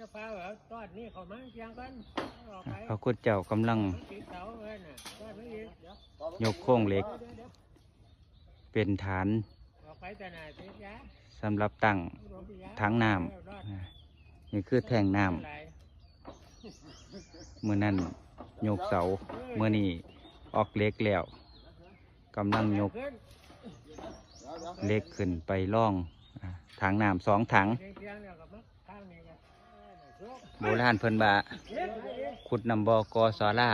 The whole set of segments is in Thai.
จะฟ้าเหรอตอนนี้เขามาเสียงกันออกไปพระคุณเจ้ากำลังติดเสาไว้น่ะตอนนี้อีกเดี๋ยวยกโครงเหล็กดี๋ยวดี๋ยวเป็นฐานออกไปแต่ไหนติดยาสำหรับตั้ง ถังน้ อ่านี่คือแท่งน้ไหลำมือนั่นยกเสาเมื่อนี้ออกเหล็กแล้วกำลังยกเหล็กขึ้นไปล่องอ่าถังน้ำสองถังเสียงๆเนี่ยก็ โบราณเพิ่นบาขุดนำบอกอสอลา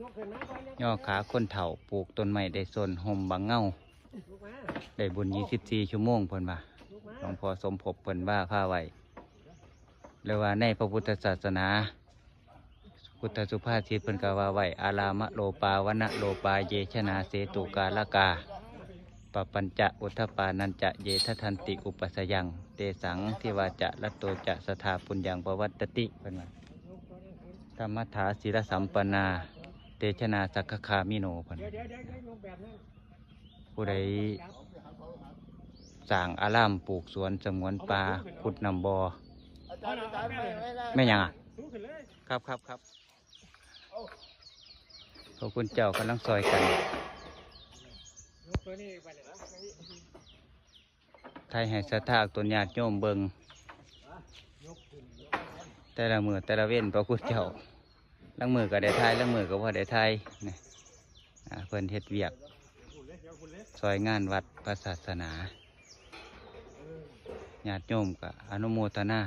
ย่อนนะย่อขาคนเฒ่าปลูกต้นไม้ได้สนห่มบังเงาลุกมาได้บุญ24ชั่วโมงเพิ่นว่าหลวงพ่อสมภพเพิ่นว่าพาไว้เลยว่าในพระพุทธศาสนา พุทธสุภาษิตเพิ่นก็ว่าไวอารามะโลปาวนะโลปาเยชนาเสตุกาลกา ปปัญจะอุทปานันจะเยททันติอุปสยัง เตสังทิวาจะละโตจะสถาปุญญังปวัตติเพิ่นว่าธรรมถาศีลสัมปนา เตชนาสักขคามิโนพันผู้ใดสร้างอารามปลูกสวนสงวนป่าขุดนำบอ่อไม่ยังอะ ครับครับครับขอบคุณเจ้ากำลังซอยกัน นี้ไปเลยนะไทยให้สะทธาตัวญาติโยมเบิงแต่ละมือแต่ละเว้นพระคุณเจ้าลังมือก็ได้ทายลังมือก็ว่าได้ทายนี่เพิ่นเฮ็ดเวียกซอยงานวัดพระศาสนาญาติโยมก็อนุโมทนา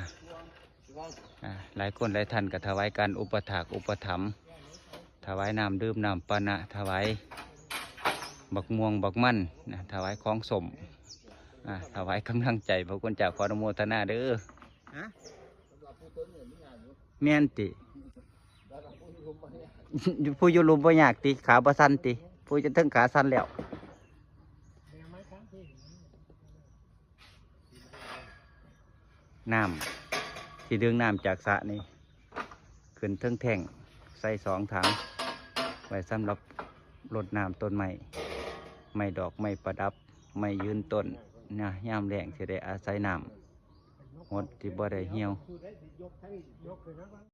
หลายคนหลายท่านก็ถวายการอุปถากอุปถัมภ์ถวายน้ำดื่มน้ำปานะถวาย บักม่วงบักมันนะถวายของสมอ่าถวายกำลังใจพระคุณเจ้าขออนุโมทนาเด้อฮะแม่นติผู้อยู่ลุมบ่ยากติขาบ่สั้นติผู้จะถึงขาสั้นแล้วน้ำที่ดึงน้ำจากสระนี่ขึ้นเทิงแท่งใส่สองถังไว้สำหรับรดน้ำต้นไม้ ไม่ดอกไม่ประดับไม่ยืนต้นนะย่ามแรงจะได้อาศัยน้ำหดที่บ่ได้เหี่ยว